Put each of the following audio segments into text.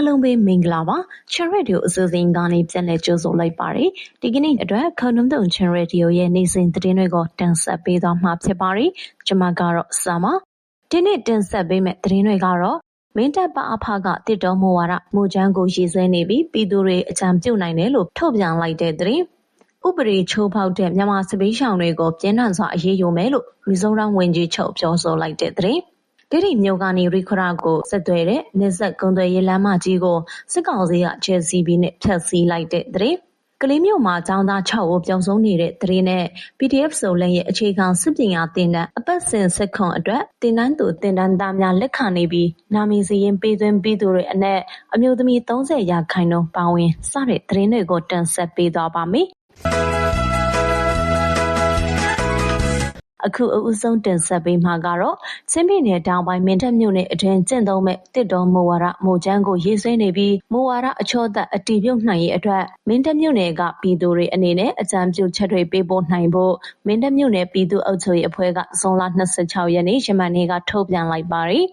အားလုံးပဲမင်္ဂလာပါချန်ရက်ဒီယိုအစီအစဉ်ကနေပြန်လည်ကြိုဆိုလိုက်ပါတယ်ဒီကနေ့အတွက်ခဏုံတုံချန်ရက်ဒီယိုရဲ့နေ့စဉ်သတင်းတွေကိုတင်ဆက်ပေးသွားမှာဖြစ်ပါတယ်ကျွန်မကတော့စမဒီနေ့တင်ဆက်ပေးမယ့်သတင်းတွေကတော့မင်းတပ်ပအဖကတစ်တော်မူဝါဒမူချမ်းကိုရည်စဲနေပြီးပြည်သူတွေအကြံပြုနိုင်တယ်လို့ထုတ်ပြန်လိုက်တဲ့သတင်းဥပဒေချိုးဖောက်တဲ့မြန်မာစပေးရှောင်တွေကိုပြင်းထန်စွာအရေးယူမယ်လို့မီဇိုရမ်ဝန်ကြီးချုပ်ပြောဆိုလိုက်တဲ့သတင်း ဒိဋ္ဌိမြို့ကနေရိခရကိုဆက်သွယ်တဲ့နစ်ဆက်ကုံသွယ်ရေးလမ်းမကြီးကိုစစ်ကောင်စီကချဲစီးပြီးနဲ့ဖျက်ဆီးလိုက်တဲ့တဲ့ကလေးမျိုးမှာចောင်းသား6ဦးပျောက်ဆုံးနေတဲ့တရင်နဲ့ PDF ဆိုလည်းရဲ့အခြေခံစစ်ပညာသင်တန်းအပတ်စဉ်စစ်ခွန်အတွက်တင်နန်းသူတင်နန်းသားများလက်ခံနေပြီးနာမည်စရင်ပေးသွင်းပြီးသူတွေအနက်အမျိုးသမီး30ရာခိုင်နှုန်းပါဝင်စတဲ့တရင်တွေကိုတင်ဆက်ပေးသွားပါမယ် အခုအဦးဆုံးတင်ဆက်ပေးမှာကတော့ချင်းပြည်နယ်တောင်ပိုင်းမင်းတပ်မြို့နယ်အတွင်းကျင့်သုံးမဲ့တစ်တော်မူဝါဒမူချမ်းကိုရေးဆွဲနေပြီးမူဝါဒအချောသက်အတည်ပြုနိုင်ရေးအတွက်မင်းတပ်မြို့နယ်ကပြည်သူတွေအနေနဲ့အကြံပြုချက်တွေပေးပို့နိုင်ဖို့မင်းတပ်မြို့နယ်ပြည်သူ့အုပ်ချုပ်ရေးအဖွဲ့ကဇွန်လ26ရက်နေ့ယမန်နေ့ကထုတ်ပြန်လိုက်ပါတယ်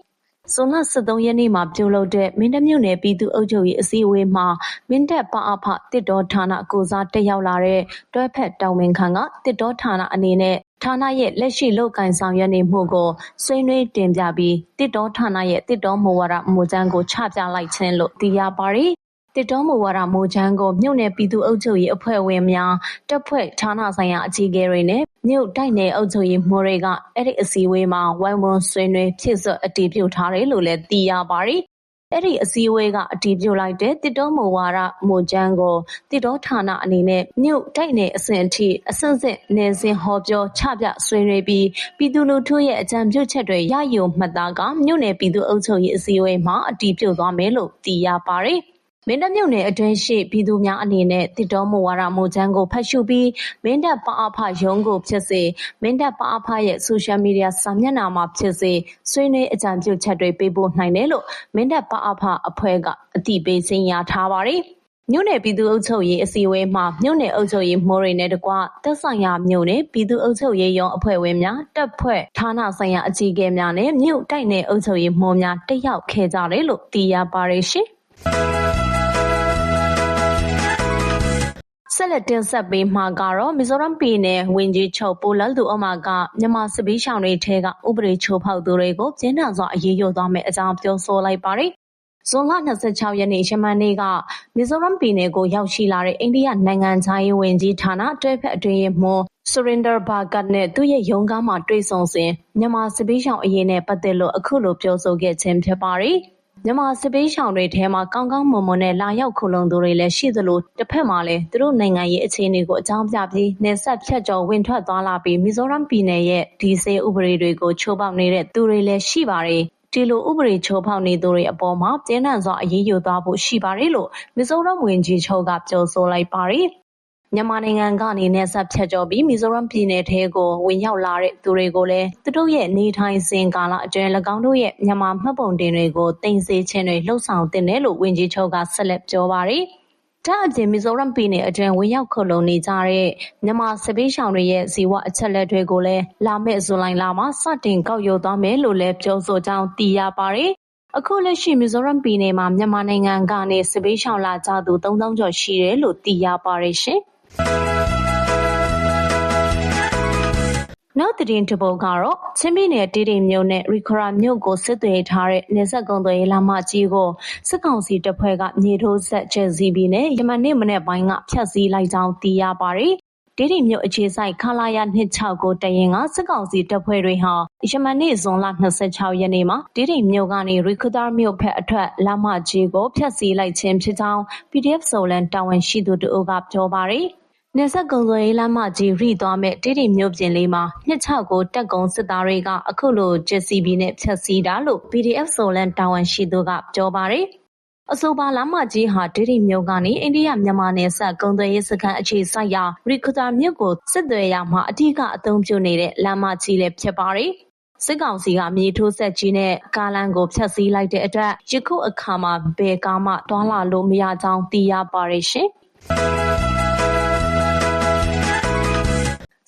ဇွန်လ23ရက်နေ့မှာပြုလုပ်တဲ့မင်းတပ်မြို့နယ်ပြည်သူ့အုပ်ချုပ်ရေးအစည်းအဝေးမှာမင်းတပ်ပအဖတစ်တော်ဌာနကိုစားတက်ရောက်လာတဲ့တွဲဖက်တောင်ဝင်ခန့်ကတစ်တော်ဌာနအနေနဲ့ ဌာနရဲ့လက်ရှိလုပ်ကိုင်ဆောင်ရွက်နေမှုကို ဆွေးနွေးတင်ပြပြီးတစ်တောဌာနရဲ့တစ်တောမူဝါဒမူကြမ်းကိုချပြလိုက်ခြင်းလို့သိရပါတယ်။တစ်တောမူဝါဒမူကြမ်းကိုမြို့နယ်ပြည်သူ့အုပ်ချုပ်ရေးအဖွဲ့ဝင်များတပ်ဖွဲ့ဌာနဆိုင်ရာအကြီးအကဲတွေနဲ့မြို့တိုက်နယ်အုပ်ချုပ်ရေးမှူးတွေကအဲ့ဒီအစည်းအဝေးမှာဝိုင်းဝန်းဆွေးနွေးဖြစ်စွက်အတည်ပြုထားတယ်လို့လည်းသိရပါတယ်။ အဲဒီအစည်းအဝေးက အတည်ပြုလိုက်တဲ့ သစ်တောမူဝါဒမူကြမ်းကို သစ်တောဌာနအနေနဲ့ မြို့ တိုက်နယ်အဆင့်အထိ အဆင့်ဆင့် နယ်စဉ်ဟောပြော ချပြဆွေးနွေးပြီး ပြည်သူလူထုရဲ့ အကြံပြုချက်တွေ ရယူမှတ်သားကမြို့နယ် ပြည်သူ့အုပ်ချုပ်ရေးအစည်းအဝေးမှာ အတည်ပြုသွားမယ်လို့ သိရပါတယ်။ မင်းတပ်မြို့နယ်အတွင်းရှိပြည်သူများအနေနဲ့တစ်တော်မူဝါဒမူချမ်းကိုဖတ်ရှုပြီးမင်းတပ်ပအဖရုံးကိုဖြစ်စေမင်းတပ်ပအဖရဲ့ဆိုရှယ်မီဒီယာစာမျက်နှာမှာဖြစ်စေဆွေးနွေးအကြံပြုချက်တွေပေးပို့နိုင်တယ်လို့မင်းတပ်ပအဖအဖွဲ့ကအတိပေးစင်ရထားပါတယ်။မြို့နယ်ပြည်သူ့အုပ်ချုပ်ရေးအစည်းအဝေးမှာမြို့နယ်အုပ်ချုပ်ရေးမှူးတွေနဲ့တကွသက်ဆိုင်ရာမြို့နယ်ပြည်သူ့အုပ်ချုပ်ရေးရုံးအဖွဲ့ဝင်များတပ်ဖွဲ့ဌာနဆိုင်ရာအကြီးအကဲများနဲ့မြို့တိုက်နယ်အုပ်ချုပ်ရေးမှူးများတက်ရောက်ခဲ့ကြတယ်လို့သိရပါတယ်ရှင်။ ဆက်လက်တင်ဆက်ပေးမှာကတော့မီဇိုရမ်ပြည်နယ်ဝန်ကြီးချုပ်ပိုလတ်သူအမကမြန်မာစစ်ဘေးရှောင်တွေထဲကဥပဒေချိုးဖောက်သူတွေကိုကျင်းထန်စွာအရေးယူသွားမယ့်အကြောင်းပြောဆိုလိုက်ပါတယ်။ဇွန်လ26ရက်နေ့ယမန်နေ့ကမီဇိုရမ်ပြည်နယ်ကိုရောက်ရှိလာတဲ့အိန္ဒိယနိုင်ငံခြားရေးဝန်ကြီးဌာနတွဲဖက်အတွင်းမှဆူရင်ဒါဘာဂတ်နဲ့သူ့ရဲ့ရုံးကားမှာတွေ့ဆုံစဉ်မြန်မာစစ်ဘေးရှောင်အရေးနဲ့ပတ်သက်လို့အခုလိုပြောဆိုခဲ့ခြင်းဖြစ်ပါတယ်။ မြန်မာစစ်ဘေးရှောင်တွေထဲမှာကောင်းကောင်းမွန်မွန်နဲ့လာရောက်ခိုလှုံသူတွေလည်းရှိသလိုတစ်ဖက်မှာလည်းသူတို့နိုင်ငံရေးအခြေအနေကိုအကြောင်းပြပြီးနေဆက်ဖြတ်ကျော်ဝင်ထွက်သွားလာပြီးမီဇိုရမ်ပြည်နယ်ရဲ့ဒီစေဥပဒေတွေကိုချိုးပေါက်နေတဲ့သူတွေလည်းရှိပါတယ်ဒီလိုဥပဒေချိုးဖောက်နေသူတွေအပေါ်မှာပြင်းထန်စွာအရေးယူသွားဖို့ရှိပါတယ်လို့မီဇိုရမ်ဝန်ကြီးချုပ်ကပြောဆိုလိုက်ပါတယ် မြန်မာနိုင်ငံကနေနယ်စပ်ဖြတ်ကျော်ပြီးမီဇိုရမ်ပြည်နယ်ထဲကိုဝင်ရောက်လာတဲ့သူတွေကိုလည်းသူတို့ရဲ့နေထိုင်စဉ်ကာလအတွင်း၎င်းတို့ရဲ့မြန်မာမှတ်ပုံတင်တွေကိုတင်စေခြင်းတွေလှုပ်ဆောင်တင်တယ်လို့ဝန်ကြီးချုပ်ကဆက်လက်ပြောပါတယ်။ဒါအပြင်မီဇိုရမ်ပြည်နယ်အတွင်းဝင်ရောက်ခုလုံနေကြတဲ့မြန်မာစစ်ပေးရှောင်တွေရဲ့ဇီဝအချက်လက်တွေကိုလည်းလာမယ့်ဇူလိုင်လမှာစတင်ကောက်ယူသွားမယ်လို့လည်းပြောဆိုကြောင်းသိရပါတယ်။အခုလက်ရှိမီဇိုရမ်ပြည်နယ်မှာမြန်မာနိုင်ငံကနေစစ်ပေးရှောင်လာကြသူ3000ကျော်ရှိတယ်လို့သိရပါတယ်ရှင်။ နောက်သတင်းတစ်ပုဒ်ကတော့ချင်းပြည်နယ်တေးတိမ်မြို့နဲ့ရီခရာမြို့ကိုစစ်သွေးထားတဲ့နေဆက်ကုံသွေးလာမကြီးကိုစစ်ကောင်စီတပ်ဖွဲ့ကမြေထိုးဆက်ကျဲစီပြီးနဲ့ယမန်နေ့မနေ့ပိုင်းကဖျက်ဆီးလိုက်ကြောင်းသိရပါတယ်။ ဒေဒီမြို့အခြေဆိုင်ခလာရ26ကိုတရင်ကစစ်ကောင်စီတပ်ဖွဲ့တွေဟာယမန်နေ့ဇွန်လ26ရက်နေ့မှာဒေဒီမြို့ကနေရီခတာမြို့ဖက်အထက်လာမကြီးကိုဖျက်ဆီးလိုက်ခြင်းဖြစ်ကြောင်း PDF ဆိုလန်တာဝန်ရှိသူတို့ကပြောပါတယ်။နယ်စပ်ကုန်သွယ်ရေးလမ်းမကြီးရိသွားမယ့်တေးတိမ်မြို့ပြင်လေးမှာနှစ်ခြောက်ကိုတပ်ကုန်းစစ်သားတွေကအခုလို JCB နဲ့ဖျက်ဆီးတာလို့ PDF ဆိုလန်တာဝန်ရှိသူကပြောပါတယ်။ အဆိုပါလမ်းမကြီးဟာဒေဒီမြို့ကနေအိန္ဒိယမြန်မာနယ်စပ်ကုန်သွယ်ရေးစခန်းအခြေစိုက်ရာရီခတာမြို့ကိုစစ်သွယ်ရမှာအထူးကအသုံးပြုနေတဲ့လမ်းမကြီးလည်းဖြစ်ပါတယ်။စစ်ကောင်စီကမြေထိုးဆက်ကြီးနဲ့ကားလမ်းကိုဖျက်ဆီးလိုက်တဲ့အတွက်ယခုအခါမှာဘယ်ကားမှတွာလာလို့မရကြောင်းသိရပါတယ်ရှင်။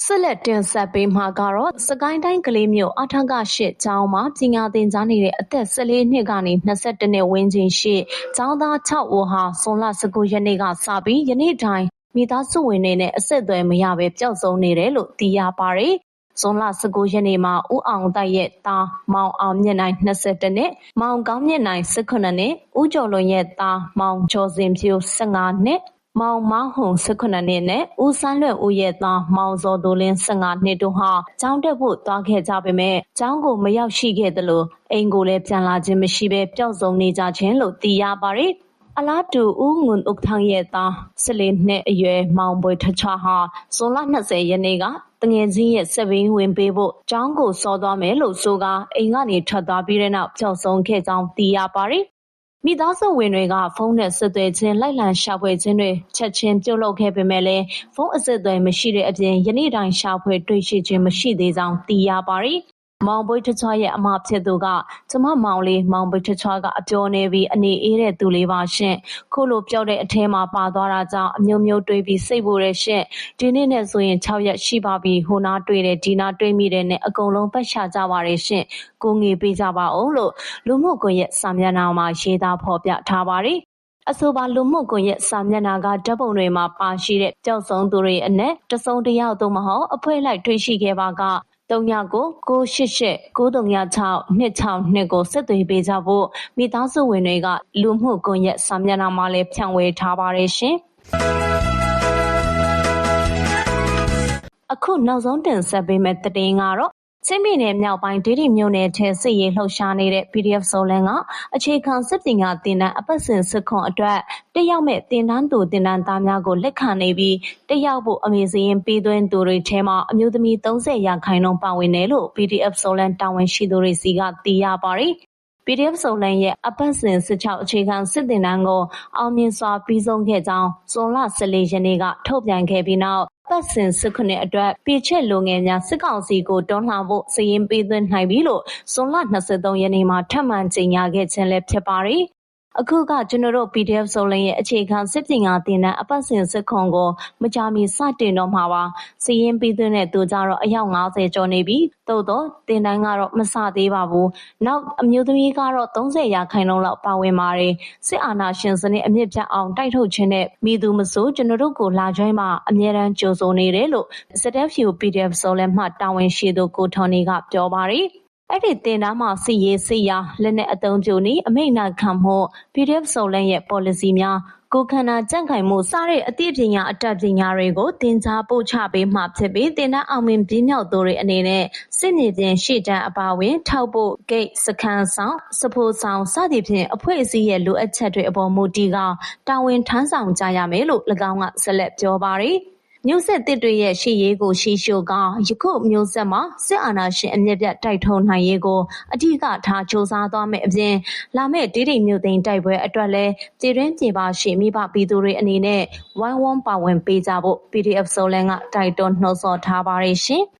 ဆက်လက်တင်ဆက်ပေးမှာကတော့စကိုင်းတိုင်းကလေးမျိုးအထက်ကရှစ်ကျောင်းမှာပညာသင်ကြားနေတဲ့အသက်14နှစ်ကနေ22နှစ်ဝန်းကျင်ရှိကျောင်းသား6ဦးဟာဇွန်လ19ရက်နေ့ကစပြီးယနေ့တိုင်မိသားစုဝင်တွေနဲ့အဆက်အသွယ်မရဘဲပျောက်ဆုံးနေတယ်လို့သိရပါတယ်။ဇွန်လ19ရက်နေ့မှာဦးအောင်တိုက်ရဲ့သားမောင်အောင်မြင့်နိုင်22နှစ်မောင်ကောင်းမြင့်နိုင်18နှစ်ဦးကျော်လွန်ရဲ့သားမောင်ကျော်စင်ဖြိုး15နှစ် မောင်မောင်ဟုံ18နှစ်နဲ့ဦးစန်းလွတ်ဦးရဲ့သားမောင်စောတိုးလင်း15နှစ်တို့ဟာကျောင်းတက်ဖို့သွားခဲ့ကြပေမဲ့ကျောင်းကိုမရောက်ရှိခဲ့သလိုအိမ်ကိုလည်းပြန်လာခြင်းမရှိဘဲပျောက်ဆုံးနေကြခြင်းလို့သိရပါတယ်။အလားတူဦးငွန်ဥက္ထန်းရဲ့သား14နှစ်အရွယ်မောင်ပွေထချာဟာဇွန်လ20ရက်နေ့ကတငယ်ချင်းရဲ့စက်ဘင်းဝင်ပေးဖို့ကျောင်းကိုစောသွားမယ်လို့ဆိုကာအိမ်ကနေထွက်သွားပြီးတဲ့နောက်ပျောက်ဆုံးခဲ့ကြောင်းသိရပါတယ်။ မိသားစုဝင်တွေက ဖုန်းနဲ့ဆက်သွယ်ခြင်း လိုက်လံရှာဖွေခြင်းတွေ ချက်ချင်းပြုတ်လုပ်ခဲ့ပေမဲ့လည်း ဖုန်းအဆက်အသွယ်မရှိတဲ့အပြင် ယနေ့တိုင် ရှာဖွေတွေ့ရှိခြင်း မရှိသေးကြောင်း သိရပါတယ်။ မောင်ပွေးထချွားရဲ့အမဖြစ်သူကကျမမောင်လေးမောင်ပွေးထချွားကအပြောနေပြီးအနေအေးတဲ့သူလေးပါရှင်ခုလိုပြောတဲ့အထဲမှာပါသွားတာကြောင့်အမျိုးမျိုးတွေးပြီးစိတ်ပူတဲ့ရှင်ဒီနေ့နဲ့ဆိုရင်6ရက်ရှိပါပြီဟိုနာတွေ့တယ်ဒီနာတွေ့မိတယ်နဲ့အကုန်လုံးပတ်ရှာကြပါရရှင်ကိုငေပေးကြပါအောင်လို့လူမှုကွန်ရက်စာမျက်နှာမှာရေးသားဖော်ပြထားပါတယ်အဆိုပါလူမှုကွန်ရက်စာမျက်နှာကဓာတ်ပုံတွေမှာပါရှိတဲ့ပျောက်ဆုံးသူတွေအနက်တစုံတစ်ယောက်သို့မဟုတ်အဖွဲ့လိုက်တွေ့ရှိခဲ့ပါက 39ကို988 936 262ကိုဆက်သွယ်ပေးကြဖို့မိသားစုဝင်တွေက လူမှုကွန်ရက်စာမျက်နှာမှာလည်းဖြန့်ဝေထားပါတယ်ရှင်။အခုနောက်ဆုံးတင်ဆက်ပေးမယ့်သတင်းကတော့ ချင်းပြည်နယ်မြောက်ပိုင်းဒေဒီမြို့နယ်ထဲစစ်ရေးလှုပ်ရှားနေတဲ့ PDF ဇိုလန်ကအခြေခံစစ်ပညာသင်တန်းအပတ်စဉ်စစ်ခွန်အတွက်တက်ရောက်မဲ့သင်တန်းသူသင်တန်းသားများကိုလက်ခံနေပြီးတက်ရောက်ဖို့အမေစရင်ပေးသွင်းသူတွေထဲမှာအမျိုးသမီး30ရာခိုင်နှုန်းပါဝင်တယ်လို့ PDF ဇိုလန်တာဝန်ရှိသူတွေစီကသိရပါတယ်။ PDF စုံလန်ရဲ့အပတ်စဉ်16အခြေခံစစ်တင်တန်းကိုအောင်မြင်စွာပြီးဆုံးခဲ့ကြောင်းဇွန်လ14ရက်နေ့ကထုတ်ပြန်ခဲ့ပြီးနောက်ပတ်စဉ်စစ်ခုနှစ်အတွက်ပြည်ချက်လူငယ်များစစ်ကောင်စီကိုတွန်းလှန်ဖို့စည်ရင်ပေးသွင်းနိုင်ပြီလို့ဇွန်လ23ရက်နေ့မှာထပ်မံကြေညာခဲ့ခြင်းလည်းဖြစ်ပါတယ်။ အခုကကျွန်တော်တို့ PDF စုံလင်ရဲ့အခြေခံစစ်ပညာသင်တန်းအပတ်စဉ်စစ်ခွန်ကိုမကြာမီစတင်တော့မှာပါ။စီရင်ပြီးသွင်းတဲ့သူကြတော့အယောက်90ကျော်နေပြီ။သို့တော့သင်တန်းကတော့မစသေးပါဘူး။နောက်အမျိုးသမီးကတော့30ရာခိုင်နှုန်းလောက်ပါဝင်ပါတယ်။စစ်အာဏာရှင်စနစ်အမြင့်ပြတ်အောင်တိုက်ထုတ်ခြင်းနဲ့မိသူမဆိုကျွန်တော်တို့ကိုလာကျွမ်းမှာအမြဲတမ်းကြိုးဆိုနေတယ်လို့ ZFU PDF စုံလင်မှတာဝန်ရှိသူကိုထွန်နေကပြောပါတယ်။ အဲ့ဒီတင်တန်းမှာစစ်ရေးစစ်ရာလက်နက်အသုံးပြုနည်းအမိန့်နာခံမှု PDF စုံလန့်ရဲ့ policy များကိုခန္ဓာကြံ့ခိုင်မှုစတဲ့အသိပညာအတတ်ပညာတွေကိုသင်ကြားပို့ချပေးမှဖြစ်ပြီးတင်တန်းအောင်မြင်ပြည့်မြောက်သူတွေအနေနဲ့စစ်မြေပြင်ရှေ့တန်းအပါဝင် ထောက်ဖို့ဂိတ်စခန်းဆောင်စဖို့ဆောင်စသည်ဖြင့်အဖွဲ့အစည်းရဲ့လိုအပ်ချက်တွေအပေါ်မူတည်ကတာဝန်ထမ်းဆောင်ကြရမယ်လို့၎င်းကဆက်လက်ပြောပါတယ်။ မျိုးဆက်သစ်တွေရဲ့ရှေ့ရေးကိုရှေးရှို့ကာယခုမျိုးဆက်မှာစစ်အာဏာရှင်အမြစ်ပြတ်တိုက်ထုံနိုင်ရေးကိုအဓိကထားစ조사သွားမယ့်အပြင်လာမယ့်ဒေဒီမျိုးသိန်းတိုက်ပွဲအတွက်လည်းပြည်တွင်းပြည်ပရှိမိဘပြည်သူတွေအနေနဲ့ဝိုင်းဝန်းပါဝင်ပေးကြဖို့ PDF ဆိုလန်ကတိုက်တွန်းနှိုးဆော်ထားပါတယ်ရှင်။